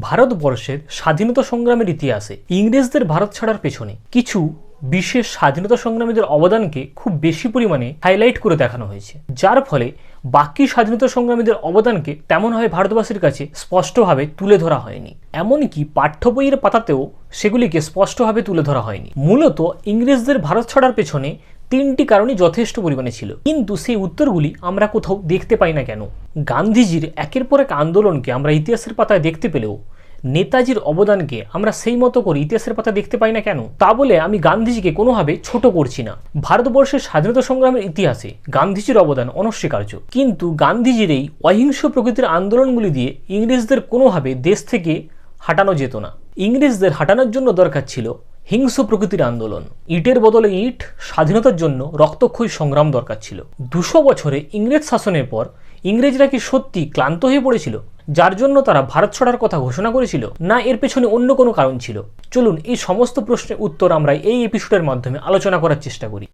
ভারতবর্ষের স্বাধীনতা সংগ্রামের ইতিহাসে ইংরেজদের ভারত ছাড়ার পেছনে কিছু বিশেষ স্বাধীনতা সংগ্রামীদের অবদানকে খুব বেশি পরিমাণে হাইলাইট করে দেখানো হয়েছে। যার ফলে বাকি স্বাধীনতা সংগ্রামীদের অবদানকে তেমনভাবে ভারতবাসীর কাছে স্পষ্টভাবে তুলে ধরা হয়নি। এমনকি পাঠ্য বইয়ের পাতাতেও সেগুলিকে স্পষ্টভাবে তুলে ধরা হয়নি। মূলত ইংরেজদের ভারত ছাড়ার পেছনে তিনটি কারণই যথেষ্ট পরিমাণে ছিল। কিন্তু সেই উত্তরগুলি আমরা কোথাও দেখতে পাই না কেন? গান্ধীজির একের পর এক আন্দোলনকে আমরা ইতিহাসের পাতায় দেখতে পেলেও, নেতাজির অবদানকে আমরা সেই মতো করে ইতিহাসের পাতা দেখতে পাই না কেন? তা বলে আমি গান্ধীজিকে কোনোভাবে ছোট করছি না। ভারতবর্ষের স্বাধীনতা সংগ্রামের ইতিহাসে গান্ধীজির অবদান অনস্বীকার্য। কিন্তু গান্ধীজির এই অহিংস প্রকৃতির আন্দোলনগুলি দিয়ে ইংরেজদের কোনোভাবে দেশ থেকে হাঁটানো যেত না। ইংরেজদের হাঁটানোর জন্য দরকার ছিল হিংস্র প্রকৃতির আন্দোলন। ইটের বদলে ইট, স্বাধীনতার জন্য রক্তক্ষয়ী সংগ্রাম দরকার ছিল। দুশো বছরে ইংরেজ শাসনের পর ইংরেজরা কি সত্যি ক্লান্ত হয়ে পড়েছিল? যার জন্য তারা ভারত ছড়ার কথা ঘোষণা করেছিল, না এর পেছনে অন্য কোনো কারণ ছিল? চলুন এই সমস্ত প্রশ্নের উত্তর আমরা এই এপিসোডের মাধ্যমে আলোচনা করার চেষ্টা করি।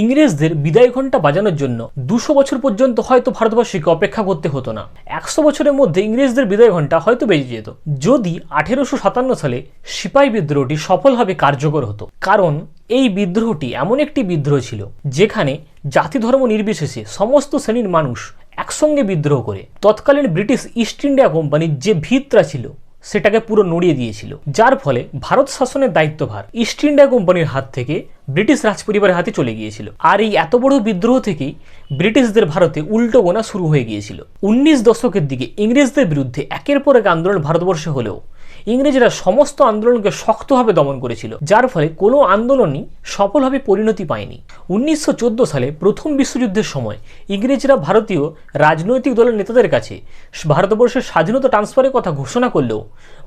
ইংরেজদের বিদায় ঘণ্টা বাজানোর জন্য দুশো বছর পর্যন্ত হয়তো ভারতবর্ষীকে অপেক্ষা করতে হতো না। একশো বছরের মধ্যে ইংরেজদের বিদায় ঘণ্টা হয়তো বেজে যেত। যদি আঠেরোশো সাতান্ন সালে সিপাহী বিদ্রোহটি সফলভাবে কার্যকর হতো, কারণ এই বিদ্রোহটি এমন একটি বিদ্রোহ ছিল, যেখানে জাতি ধর্ম নির্বিশেষে সমস্ত শ্রেণির মানুষ একসঙ্গে বিদ্রোহ করে। তৎকালীন ব্রিটিশ ইস্ট ইন্ডিয়া কোম্পানির যে ভিতরা ছিল সেটাকে পুরো নড়িয়ে দিয়েছিল। যার ফলে ভারত শাসনের দায়িত্বভার ইস্ট ইন্ডিয়া কোম্পানির হাত থেকে ব্রিটিশ রাজপরিবারের হাতে চলে গিয়েছিল। আর এই এত বড় বিদ্রোহ থেকেই ব্রিটিশদের ভারতে উল্টো গোনা শুরু হয়ে গিয়েছিল। উনিশ দশকের দিকে ইংরেজদের বিরুদ্ধে একের পর এক আন্দোলন ভারতবর্ষে হলেও ইংরেজরা সমস্ত আন্দোলনকে শক্তভাবে দমন করেছিল, যার ফলে কোনো আন্দোলনই সফলভাবে পরিণতি পায়নি। উনিশশো চোদ্দ সালে প্রথম বিশ্বযুদ্ধের সময় ইংরেজরা ভারতীয় রাজনৈতিক দলের নেতাদের কাছে ভারতবর্ষের স্বাধীনতা ট্রান্সফারের কথা ঘোষণা করলেও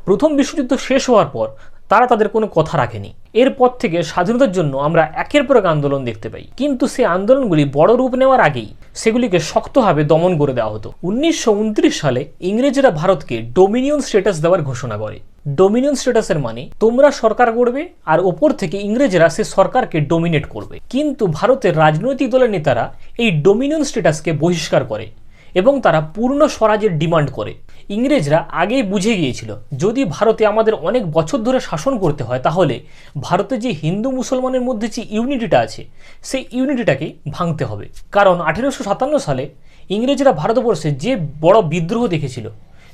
প্রথম বিশ্বযুদ্ধ শেষ হওয়ার পর তারা তাদের কোনো কথা রাখেনি। এরপর থেকে স্বাধীনতার জন্য আমরা একের পর এক আন্দোলন দেখতে পাই। কিন্তু সেই আন্দোলনগুলি বড় রূপ নেওয়ার আগেই সেগুলিকে শক্তভাবে দমন করে দেওয়া হতো। উনিশশো উনত্রিশ সালে ইংরেজরা ভারতকে ডোমিনিয়ন স্ট্যাটাস দেওয়ার ঘোষণা করে। ডোমিনিয়ন স্ট্যাটাসের মানে তোমরা সরকার করবে আর ওপর থেকে ইংরেজরা সে সরকারকে ডোমিনেট করবে। কিন্তু ভারতের রাজনৈতিক দলের নেতারা এই ডোমিনিয়ন স্ট্যাটাসকে বহিষ্কার করে এবং তারা পূর্ণ স্বরাজের ডিমান্ড করে। ইংরেজরা আগেই বুঝে গিয়েছিল, যদি ভারতে আমাদের অনেক বছর ধরে শাসন করতে হয়, তাহলে ভারতে যে হিন্দু মুসলমানের মধ্যে যে ইউনিটিটা আছে, সেই ইউনিটিটাকে ভাঙতে হবে। কারণ আঠেরোশো সাতান্ন সালে ইংরেজরা ভারতবর্ষে যে বড় বিদ্রোহ দেখেছিল,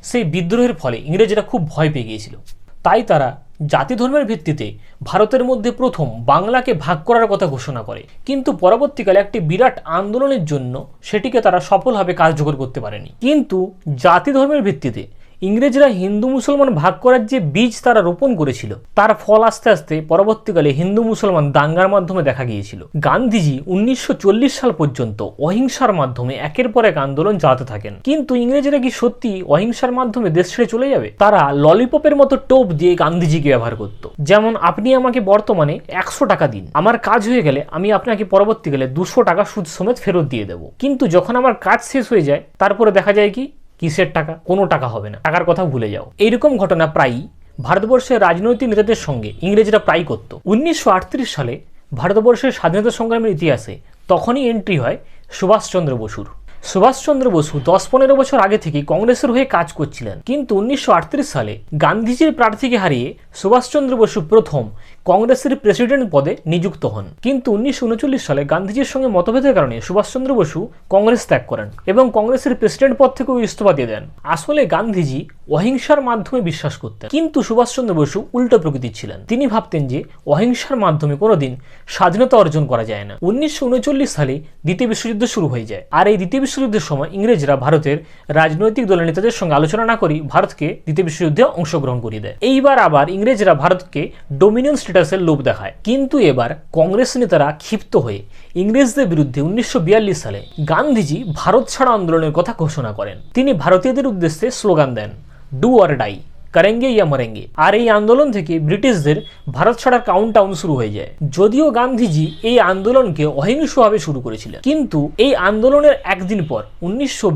সেই বিদ্রোহের ফলে ইংরেজরা খুব ভয় পেয়ে গিয়েছিল। তাই তারা জাতি ধর্মের ভিত্তিতে ভারতের মধ্যে প্রথম বাংলাকে ভাগ করার কথা ঘোষণা করে। কিন্তু পরবর্তীকালে একটি বিরাট আন্দোলনের জন্য সেটিকে তারা সফলভাবে কার্যকর করতে পারেনি। কিন্তু জাতি ধর্মের ভিত্তিতে ইংরেজরা হিন্দু মুসলমান ভাগ করার যে বীজ তারা রোপণ করেছিল, তার ফল আস্তে আস্তে পরবর্তীকালে হিন্দু মুসলমান দাঙ্গার মাধ্যমে দেখা গিয়েছিল। গান্ধীজি উনিশশো চল্লিশ সাল পর্যন্ত অহিংসার মাধ্যমে একের পর এক আন্দোলন চালাতে থাকেন। কিন্তু ইংরেজরা কি সত্যি অহিংসার মাধ্যমে দেশ ছেড়ে চলে যাবে? তারা ললিপপের মতো টোপ দিয়ে গান্ধীজিকে ব্যবহার করত। যেমন, আপনি আমাকে বর্তমানে একশো টাকা দিন। আমার কাজ হয়ে গেলে আমি আপনাকে পরবর্তীকালে দুশো টাকা সুদ সমেত ফেরত দিয়ে দেবো। কিন্তু যখন আমার কাজ শেষ হয়ে যায়, তারপরে দেখা যায় কি কিসের টাকা? কোনো টাকা হবে না। টাকার কথা ভুলে যাও। এইরকম ঘটনা প্রায়ই ভারতবর্ষের রাজনৈতিক নেতাদের সঙ্গে ইংরেজরা প্রায় করত। উনিশশো সালে ভারতবর্ষের স্বাধীনতা সংগ্রামের ইতিহাসে তখনই এন্ট্রি হয় সুভাষচন্দ্র বসুর। সুভাষচন্দ্র বসু দশ পনেরো বছর আগে থেকে কংগ্রেসের হয়ে কাজ করছিলেন। কিন্তু উনিশশো আটত্রিশ সালে গান্ধীজির প্রার্থীকে হারিয়ে সুভাষচন্দ্র বসু প্রথম কংগ্রেসের প্রেসিডেন্ট পদে নিযুক্ত হন। কিন্তু উনিশশো উনচল্লিশ সালে গান্ধীজির সঙ্গে মতভেদের কারণে সুভাষচন্দ্র বসু কংগ্রেস ত্যাগ করেন এবং কংগ্রেসের প্রেসিডেন্ট পদ থেকেও ইস্তফা দিয়ে দেন। আসলে গান্ধীজি অহিংসার মাধ্যমে বিশ্বাস করতেন। কিন্তু সুভাষচন্দ্র বসু উল্টো প্রকৃতির ছিলেন। তিনি ভাবতেন যে অহিংসার মাধ্যমে কোনোদিন স্বাধীনতা অর্জন করা যায় না। উনিশশো উনচল্লিশ সালে দ্বিতীয় বিশ্বযুদ্ধ শুরু হয়ে যায়। আর এই দ্বিতীয় বিশ্বযুদ্ধের সময় ইংরেজরা ভারতের রাজনৈতিক দলের নেতাদের সঙ্গে আলোচনা না করেই ভারতকে দ্বিতীয় বিশ্বযুদ্ধে অংশগ্রহণ করিয়ে দেয়। এইবার আবার ইংরেজরা ভারতকে ডোমিনিয়ন স্ট্যাটাসের লোভ দেখায়। কিন্তু এবার কংগ্রেস নেতারা ক্ষিপ্ত হয়ে ইংরেজদের বিরুদ্ধে উনিশশো বিয়াল্লিশ সালে গান্ধীজি ভারত ছাড়া আন্দোলনের কথা ঘোষণা করেন। তিনি ভারতীয়দের উদ্দেশ্যে স্লোগান দেন ডু অর ডাই করেঙ্গে ইয়া মরেঙ্গে আর এই আন্দোলন থেকে ব্রিটিশদের ভারত ছাড়ার কাউন্টডাউন শুরু হয়ে যায়। যদিও গান্ধীজি এই আন্দোলনকে অহিংসভাবে শুরু করেছিলেন। কিন্তু এই আন্দোলনের একদিন পর, উনিশশো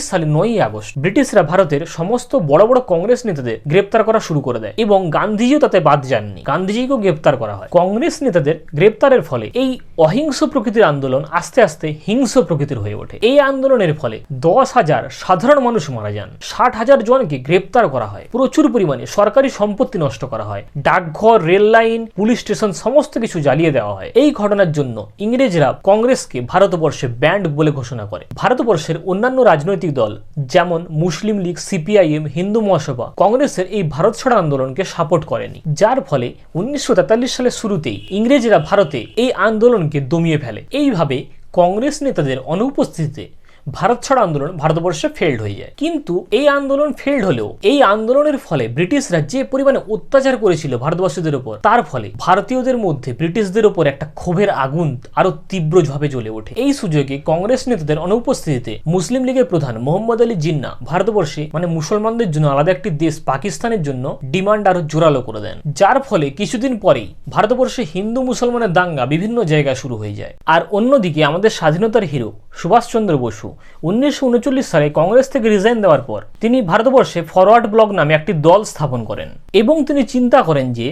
সালে নয়ই আগস্ট, ব্রিটিশরা ভারতের সমস্ত বড় বড় কংগ্রেস নেতাদের গ্রেপ্তার করা শুরু করে দেয় এবং গান্ধীজিও তাতে বাদ যাননি। গান্ধীজিকেও গ্রেপ্তার করা হয়। কংগ্রেস নেতাদের গ্রেপ্তারের ফলে এই অহিংস প্রকৃতির আন্দোলন আস্তে আস্তে হিংস্র প্রকৃতির হয়ে ওঠে। এই আন্দোলনের ফলে দশ হাজার সাধারণ মানুষ মারা যান। ষাট হাজার জনকে গ্রেপ্তার করা হয়। প্রচুর পরিমাণে সরকারি সম্পত্তি নষ্ট করা হয়। ডাকঘর, রেল লাইন, পুলিশ স্টেশন সমস্ত কিছু জ্বালিয়ে দেওয়া হয়। এই ঘটনার জন্য ইংরেজরা কংগ্রেসকে ভারতবর্ষে ব্যান্ড বলে ঘোষণা করে। ভারতবর্ষের অন্যান্য রাজনৈতিক দল, যেমন মুসলিম লীগ, সিপিআইএম, হিন্দু মহাসভা, কংগ্রেসের এই ভারত ছাড়া আন্দোলনকে সাপোর্ট করেনি। যার ফলে উনিশশো তেতাল্লিশ সালের শুরুতেই ইংরেজরা ভারতে এই আন্দোলনকে দমিয়ে ফেলে। এইভাবে কংগ্রেস নেতাদের অনুপস্থিতিতে ভারত ছাড়া আন্দোলন ভারতবর্ষে ফেল্ড হয়ে যায়। কিন্তু এই আন্দোলন ফেল্ড হলেও, এই আন্দোলনের ফলে ব্রিটিশরা যে পরিমাণে অত্যাচার করেছিল ভারতবর্ষীদের উপর। তার ফলে ভারতীয়দের মধ্যে ব্রিটিশদের উপর একটা ক্ষোভের আগুন আরও তীব্রভাবে জ্বলে ওঠে। এই সুযোগে কংগ্রেস নেতাদের অনুপস্থিতিতে মুসলিম লীগের প্রধান মোহাম্মদ আলী জিন্না ভারতবর্ষে মানে মুসলমানদের জন্য আলাদা একটি দেশ পাকিস্তানের জন্য ডিমান্ড আরও জোরালো করে দেন। যার ফলে কিছুদিন পরেই ভারতবর্ষে হিন্দু মুসলমানের দাঙ্গা বিভিন্ন জায়গায় শুরু হয়ে যায়। আর অন্যদিকে আমাদের স্বাধীনতার হিরো সুভাষচন্দ্র বসু। উনিশশো উনচল্লিশ সালে কংগ্রেস থেকে রিজাইন দেওয়ার পর তিনি ভারতবর্ষে ফরওয়ার্ড ব্লক নামে একটি দল স্থাপন করেন এবং তিনি চিন্তা করেন যে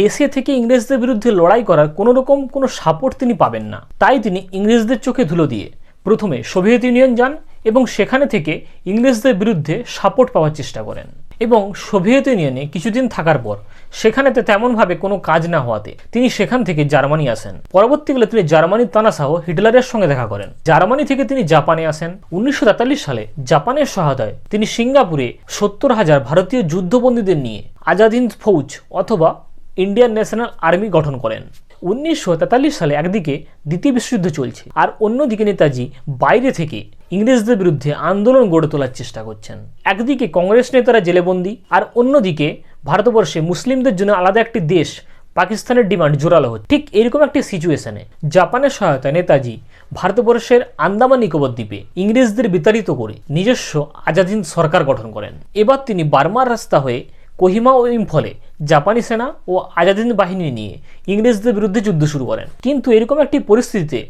দেশে থেকে ইংরেজদের বিরুদ্ধে লড়াই করার কোনো রকম কোনো সাপোর্ট তিনি পাবেন না। তাই তিনি ইংরেজদের চোখে ধুলো দিয়ে প্রথমে সোভিয়েত ইউনিয়ন যান এবং সেখানে থেকে ইংরেজদের বিরুদ্ধে সাপোর্ট পাওয়ার চেষ্টা করেন। এবং সোভিয়েত ইউনিয়নে কিছুদিন থাকার পর সেখানেতে তেমনভাবে কোনো কাজ না হওয়াতে তিনি সেখান থেকে জার্মানি আসেন। পরবর্তীকালে তিনি জার্মানির তানাসাহ হিটলারের সঙ্গে দেখা করেন। জার্মানি থেকে তিনি জাপানে আসেন। উনিশশো তেতাল্লিশ সালে জাপানের সহায়তায় তিনি সিঙ্গাপুরে সত্তর হাজার ভারতীয় যুদ্ধবন্দীদের নিয়ে আজাদ হিন্দ ফৌজ অথবা ইন্ডিয়ান ন্যাশনাল আর্মি গঠন করেন। উনিশশো সালে একদিকে দ্বিতীয় বিশ্বযুদ্ধ চলছে আর অন্যদিকে নেতাজি বাইরে থেকে ইংরেজদের বিরুদ্ধে আন্দোলন গড়ে তোলার চেষ্টা করছেন। একদিকে কংগ্রেস নেতারা জেলেবন্দি আর অন্যদিকে ভারতবর্ষে মুসলিমদের জন্য আলাদা একটি দেশ পাকিস্তানের ডিমান্ড জোরালো হচ্ছে। ঠিক এরকম একটি সিচুয়েশনে জাপানের সহায়তায় নেতাজি ভারতবর্ষের আন্দামান নিকোবর দ্বীপে ইংরেজদের বিতাড়িত করে নিজস্ব আজাদিন সরকার গঠন করেন। এবার তিনি বার্মার রাস্তা হয়ে কোহিমা ও ইম্ফলে জাপানি সেনা ও আজাদিন বাহিনী নিয়ে ইংরেজদের বিরুদ্ধে যুদ্ধ শুরু করেন। কিন্তু এরকম একটি পরিস্থিতিতে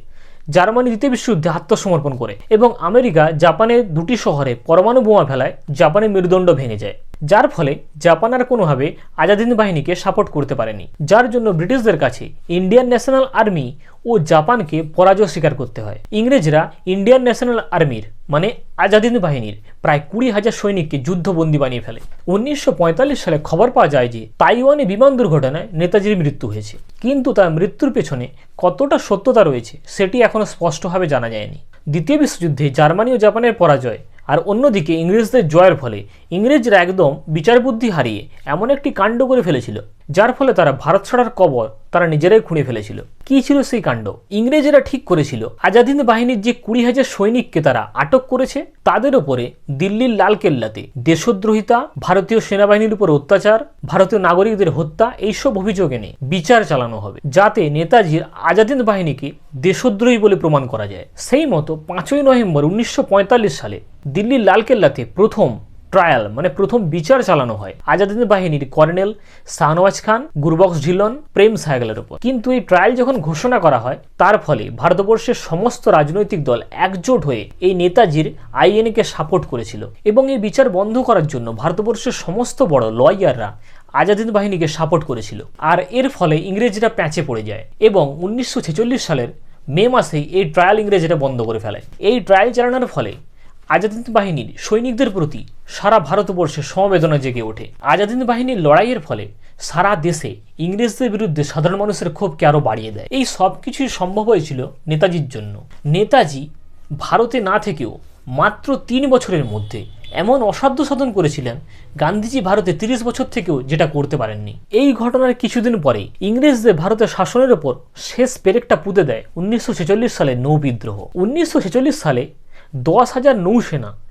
জার্মানি দ্বিতীয় বিশ্বযুদ্ধে আত্মসমর্পণ করে এবং আমেরিকা জাপানের দুটি শহরে পরমাণু বোমা ফেলায় জাপানের মেরুদণ্ড ভেঙে যায়। যার ফলে জাপান আর কোনোভাবে আজাদিন বাহিনীকে সাপোর্ট করতে পারেনি। যার জন্য ব্রিটিশদের কাছে ইন্ডিয়ান ন্যাশনাল আর্মি ও জাপানকে পরাজয় স্বীকার করতে হয়। ইংরেজরা ইন্ডিয়ান ন্যাশনাল আর্মির মানে আজাদিন বাহিনীর, প্রায় কুড়ি হাজার সৈনিককে যুদ্ধবন্দী বানিয়ে ফেলে। উনিশশো পঁয়তাল্লিশ সালে খবর পাওয়া যায় যে, তাইওয়ানে বিমান দুর্ঘটনায় নেতাজির মৃত্যু হয়েছে। কিন্তু তার মৃত্যুর পেছনে কতটা সত্যতা রয়েছে, সেটি এখনও স্পষ্টভাবে জানা যায়নি। দ্বিতীয় বিশ্বযুদ্ধে জার্মানি ও জাপানের পরাজয় আর অন্যদিকে ইংরেজদের জয়ের ফলে ইংরেজরা একদম বিচারবুদ্ধি হারিয়ে এমন একটি কাণ্ড করে ফেলেছিল। যার ফলে তারা ভারত ছাড়ার কবর তারা নিজেরাই খুঁড়ে ফেলেছিল। কি ছিল সেই কাণ্ড? ইংরেজেরা ঠিক করেছিল। আজাদিন বাহিনীর যে কুড়ি হাজার সৈনিককে তারা আটক করেছে, তাদের ওপরে দিল্লির লাল কেল্লাতে দেশদ্রোহিতা, ভারতীয় সেনাবাহিনীর উপর অত্যাচার, ভারতীয় নাগরিকদের হত্যা, এইসব অভিযোগ এনে বিচার চালানো হবে, যাতে নেতাজির আজাদিন বাহিনীকে দেশদ্রোহী বলে প্রমাণ করা যায়। সেই মতো পাঁচই নভেম্বর উনিশশো পঁয়তাল্লিশ সালে দিল্লির লালকেল্লাতে প্রথম ট্রায়াল মানে প্রথম বিচার চালানো হয়। আজাদিন বাহিনীর কর্নেল শাহনওয়াজ খান গুরবক্স ঢিলন প্রেম সাহেগলের উপর। কিন্তু এই ট্রায়াল যখন ঘোষণা করা হয়, তার ফলে ভারতবর্ষের সমস্ত রাজনৈতিক দল একজোট হয়ে এই নেতাজির আইএনকে সাপোর্ট করেছিল এবং এই বিচার বন্ধ করার জন্য ভারতবর্ষের সমস্ত বড় লয়াররা আজাদিন বাহিনীকে সাপোর্ট করেছিল। আর এর ফলে ইংরেজরা প্যাঁচে পড়ে যায় এবং উনিশশো ছেচল্লিশ সালের মে মাসেই এই ট্রায়াল ইংরেজরা বন্ধ করে ফেলে। এই ট্রায়াল চালানোর ফলে আজাদিন বাহিনীর সৈনিকদের প্রতি সারা ভারতবর্ষে সমবেদনা জেগে ওঠে। আজাদিন বাহিনীর লড়াইয়ের ফলে সারা দেশে ইংরেজদের বিরুদ্ধে সাধারণ মানুষের ক্ষোভকে আরও বাড়িয়ে দেয়। এই সব কিছুই সম্ভব হয়েছিল নেতাজির জন্য। নেতাজি ভারতে না থেকেও মাত্র তিন বছরের মধ্যে এমন অসাধ্য সাধন করেছিলেন, গান্ধীজি ভারতে তিরিশ বছর থেকেও যেটা করতে পারেননি। এই ঘটনার কিছুদিন পরে ইংরেজদের ভারতের শাসনের ওপর শেষ পেরেকটা পুঁতে দেয় উনিশশো ছেচল্লিশ সালে নৌ বিদ্রোহ। উনিশশো ছেচল্লিশ সালে দশ হাজার নৌসেনা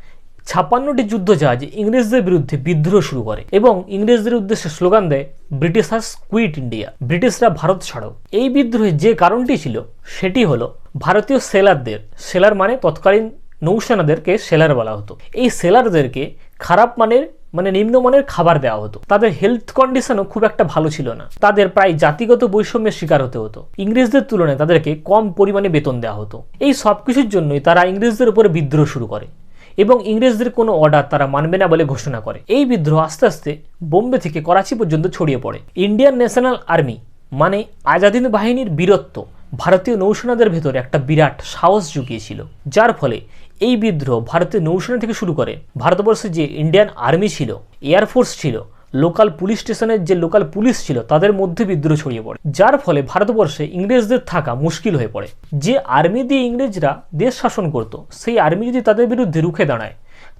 ছাপ্পান্নটি যুদ্ধজাহাজ ইংরেজদের বিরুদ্ধে বিদ্রোহ শুরু করে এবং ইংরেজদের উদ্দেশ্যে স্লোগান দেয়, ব্রিটিশ ব্রিটিশার্স কুইট ইন্ডিয়া, ব্রিটিশরা ভারত ছাড়ো। এই বিদ্রোহে যে কারণটি ছিল, সেটি হলো ভারতীয় সেলারদের, সেলার মানে তৎকালীন নৌসেনাদেরকে সেলার বলা হতো। এই সেলারদেরকে খারাপ মানের মানে নিম্নমানের খাবার দেওয়া হতো। তাদের হেলথ কন্ডিশনও খুব একটা ভালো ছিল না। তাদের প্রায় জাতিগত বৈষম্যের শিকার হতে হতো। ইংরেজদের তুলনায় তাদেরকে কম পরিমাণে বেতন দেওয়া হতো। এই সব কিছুর জন্যই তারা ইংরেজদের উপরে বিদ্রোহ শুরু করে এবং ইংরেজদের কোনো অর্ডার তারা মানবে না বলে ঘোষণা করে। এই বিদ্রোহ আস্তে আস্তে বোম্বে থেকে করাচি পর্যন্ত ছড়িয়ে পড়ে। ইন্ডিয়ান ন্যাশনাল আর্মি মানে আজাদিন বাহিনীর বীরত্ব ভারতীয় নৌসেনাদের ভেতরে একটা বিরাট সাহস জুগিয়েছিল। যার ফলে এই বিদ্রোহ ভারতের নৌসেনা থেকে শুরু করে ভারতবর্ষে যে ইন্ডিয়ান আর্মি ছিল এয়ারফোর্স ছিল লোকাল পুলিশ স্টেশনের যে লোকাল পুলিশ ছিল, তাদের মধ্যে বিদ্রোহ ছড়িয়ে পড়ে। যার ফলে ভারতবর্ষে ইংরেজদের থাকা মুশকিল হয়ে পড়ে। যে আর্মি দিয়ে ইংরেজরা দেশ শাসন করত, সেই আর্মি যদি তাদের বিরুদ্ধে রুখে দাঁড়ায়,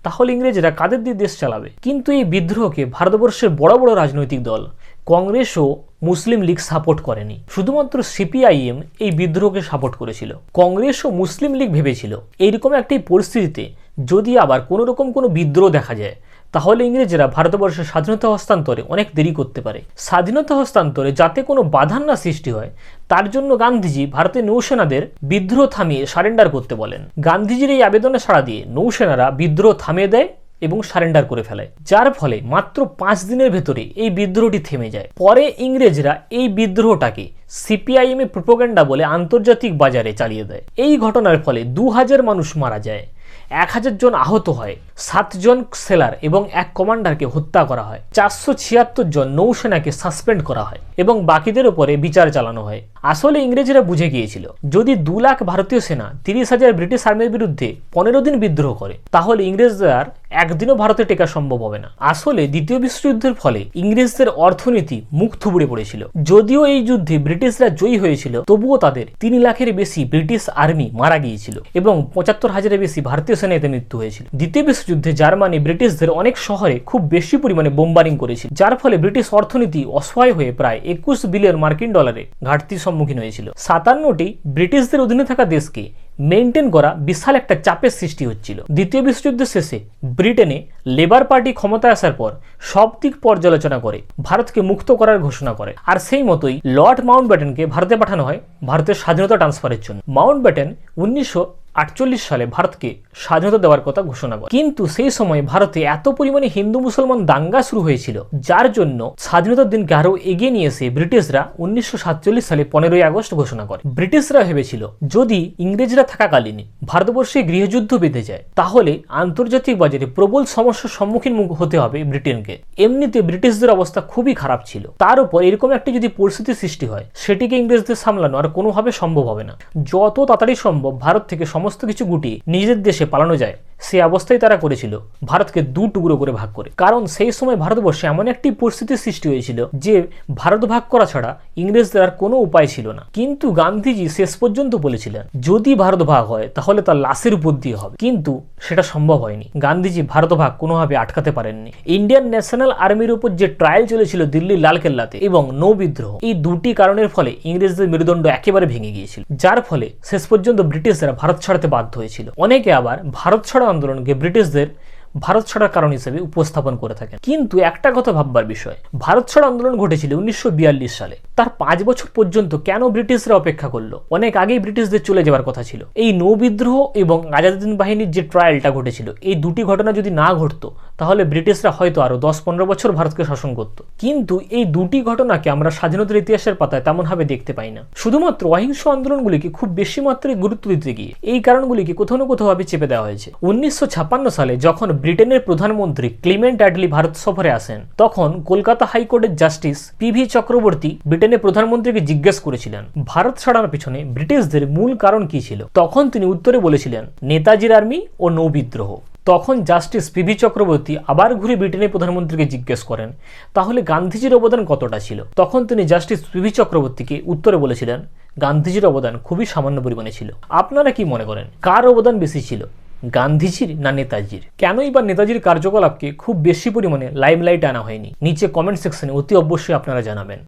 তাহলে ইংরেজরা কাদের দিয়ে দেশ চালাবে? কিন্তু এই বিদ্রোহকে ভারতবর্ষের বড় বড় রাজনৈতিক দল কংগ্রেস ও মুসলিম লীগ সাপোর্ট করেনি। শুধুমাত্র সিপিআইএম এই বিদ্রোহকে সাপোর্ট করেছিল। কংগ্রেস ও মুসলিম লীগ ভেবেছিল, এইরকম একটি পরিস্থিতিতে যদি আবার কোনো রকম কোনো বিদ্রোহ দেখা যায়, তাহলে ইংরেজরা ভারতবর্ষের স্বাধীনতা হস্তান্তরে অনেক দেরি করতে পারে। স্বাধীনতা হস্তান্তরে যাতে কোনো বাধার না সৃষ্টি হয়, তার জন্য গান্ধীজি ভারতের নৌসেনাদের বিদ্রোহ থামিয়ে সারেন্ডার করতে বলেন। গান্ধীজির এই আবেদনে সাড়া দিয়ে নৌসেনারা বিদ্রোহ থামিয়ে দেয় এবং সারেন্ডার করে ফেলে যার ফলে মাত্র পাঁচ দিনের ভেতরে এই বিদ্রোহটি থেমে যায়। পরে ইংরেজরা এই বিদ্রোহটাকে সিপিআইএম এ প্রোপাগান্ডা বলে আন্তর্জাতিক বাজারে চালিয়ে দেয়। এই ঘটনার ফলে দু হাজার মানুষ মারা যায় এক হাজার জন আহত হয় সাতজন সেলার এবং এক কমান্ডারকে হত্যা করা হয়, চারশো ছিয়াত্তর জন নৌসেনাকে সাসপেন্ড করা হয় এবং বাকিদের উপরে বিচার চালানো হয়। আসলে ইংরেজরা বুঝে গিয়েছিল, যদি দু লাখ ভারতীয় সেনা তিরিশ হাজার ব্রিটিশ আর্মির বিরুদ্ধে পনেরো দিন বিদ্রোহ করে, তাহলে ইংরেজদের আর একদিনও ভারতে টেকা সম্ভব হবে না। আসলে দ্বিতীয় বিশ্বযুদ্ধের ফলে ইংরেজদের অর্থনীতি মুখ থুবড়ে পড়েছিল। যদিও এই যুদ্ধে ব্রিটিশরা জয়ী হয়েছিল, তবুও তাদের তিন লাখের বেশি ব্রিটিশ আর্মি মারা গিয়েছিল এবং পঁচাত্তর হাজারের বেশি ভারতীয় সেনা এতে মৃত্যু হয়েছিল। দ্বিতীয় বিশ্বযুদ্ধে জার্মানি ব্রিটিশদের অনেক শহরে খুব বেশি পরিমাণে বোম্বারিং করেছিল, যার ফলে ব্রিটিশ অর্থনীতি অসহায় হয়ে প্রায় একুশ বিলিয়ন মার্কিন ডলারে ঘাটতির সম্মুখীন হয়েছিল। সাতান্নটি ব্রিটিশদের অধীনে থাকা দেশকে মেনটেন করা বিশাল একটা চাপের সৃষ্টি হচ্ছিল। দ্বিতীয় বিশ্বযুদ্ধের শেষে ব্রিটেনে লেবার পার্টি ক্ষমতায় আসার পর সব দিক পর্যালোচনা করে, ভারতকে মুক্ত করার ঘোষণা করে। আর সেই মতোই লর্ড মাউন্ট ব্যাটেনকে ভারতে পাঠানো হয় ভারতের স্বাধীনতা ট্রান্সফারের জন্য। মাউন্ট ব্যাটেন উনিশশো আটচল্লিশ সালে ভারতকে স্বাধীনতা দেওয়ার কথা ঘোষণা করে। কিন্তু সেই সময় ভারতে এত পরিমাণে হিন্দু মুসলমান দাঙ্গা শুরু হয়েছিল, যার জন্য স্বাধীনতার দিনকে আরও এগিয়ে নিয়ে এসে ব্রিটিশরা উনিশশো সাতচল্লিশ সালে পনেরোই আগস্ট ঘোষণা করে। ব্রিটিশরা ভেবেছিল, যদি ইংরেজরা থাকাকালীন ভারতবর্ষে গৃহযুদ্ধ বেঁধে যায়, তাহলে আন্তর্জাতিক বাজারে প্রবল সমস্যার সম্মুখীন হতে হবে ব্রিটেনকে। এমনিতে ব্রিটিশদের অবস্থা খুবই খারাপ ছিল। তার উপর এরকম একটি যদি পরিস্থিতি সৃষ্টি হয়, সেটিকে ইংরেজদের সামলানো আর কোনোভাবে সম্ভব হবে না। যত তাড়াতাড়ি সম্ভব ভারত থেকে সমস্ত কিছু গুটিয়ে নিজেদের দেশে পালানো যায়, সেই অবস্থায় তারা করেছিল। ভারতকে দু টুকরো করে ভাগ করে। কারণ সেই সময় ভারতবর্ষে এমন একটি পরিস্থিতির সৃষ্টি হয়েছিল যে ভারত ভাগ করা ছাড়া ইংরেজদের আর কোনো উপায় ছিল না। কিন্তু গান্ধীজি শেষ পর্যন্ত বলেছিলেন, যদি ভারত ভাগ হয়, তাহলে তার লাশের উপর দিয়ে হবে। কিন্তু সেটা সম্ভব হয়নি। গান্ধীজি ভারত ভাগ কোনোভাবে আটকাতে পারেননি। ইন্ডিয়ান ন্যাশনাল আর্মির উপর যে ট্রায়াল চলেছিল দিল্লির লালকেল্লাতে এবং নৌ বিদ্রোহ, এই দুটি কারণের ফলে ইংরেজদের মেরুদণ্ড একেবারে ভেঙে গিয়েছিল। যার ফলে শেষ পর্যন্ত ব্রিটিশরা ভারত ছাড়তে বাধ্য হয়েছিল। অনেকে আবার ভারত ছাড়া আন্দোলনকে ব্রিটিশদের ভারত ছাড়ার কারণ হিসেবে উপস্থাপন করে থাকেন। কিন্তু একটা কথা ভাববার বিষয়, ভারত ছাড়া আন্দোলন ঘটেছিল উনিশশো বিয়াল্লিশ সালে। তার পাঁচ বছর পর্যন্ত কেন ব্রিটিশরা অপেক্ষা করল? অনেক আগেই ব্রিটিশদের চলে যাওয়ার কথা ছিল। এই নৌবিদ্রোহ এবং আজাদুদ্দিন বাহিনীর যে ট্রায়ালটা ঘটেছিল, এই দুটি ঘটনা যদি না ঘটতো, তাহলে ব্রিটিশরা হয়তো আরও দশ পনেরো বছর ভারতকে শাসন করত। কিন্তু এই দুটি ঘটনাকে আমরা স্বাধীনতার ইতিহাসের পাতায় তেমনভাবে দেখতে পাই না। শুধুমাত্র অহিংস আন্দোলনগুলিকে খুব বেশি মাত্রায় গুরুত্ব দিতে গিয়ে, এই কারণগুলিকে কোথাও না কোথাও ভাবে চেপে দেওয়া হয়েছে। উনিশশো সালে যখন ব্রিটেনের প্রধানমন্ত্রী ক্লিমেন্ট অ্যাডলি ভারত সফরে আসেন, তখন কলকাতা হাইকোর্টের জাস্টিস পিভি চক্রবর্তী ব্রিটেনের প্রধানমন্ত্রীকে জিজ্ঞেস করেছিলেন, ভারত ছাড়ানোর পিছনে ব্রিটিশদের মূল কারণ কি ছিল? তখন তিনি উত্তরে বলেছিলেন, নেতাজির আর্মি ও নৌবিদ্রোহ তখন জাস্টিস পিভি চক্রবর্তী আবার ঘুরে ব্রিটেনের প্রধানমন্ত্রীকে জিজ্ঞেস করেন, তাহলে গান্ধীজির অবদান কতটা ছিল? তখন তিনি জাস্টিস পিভি চক্রবর্তীকে উত্তরে বলেছিলেন, গান্ধীজির অবদান খুবই সামান্য পরিমাণে ছিল। আপনারা কি মনে করেন, কার অবদান বেশি ছিল? গান্ধীজির না নেতাজির? কেনই বা নেতাজির কার্যকলাপকে খুব বেশি পরিমাণে লাইমলাইট আনা হয়নি? নিচে কমেন্ট সেকশনে অতি অবশ্যই আপনারা জানাবেন।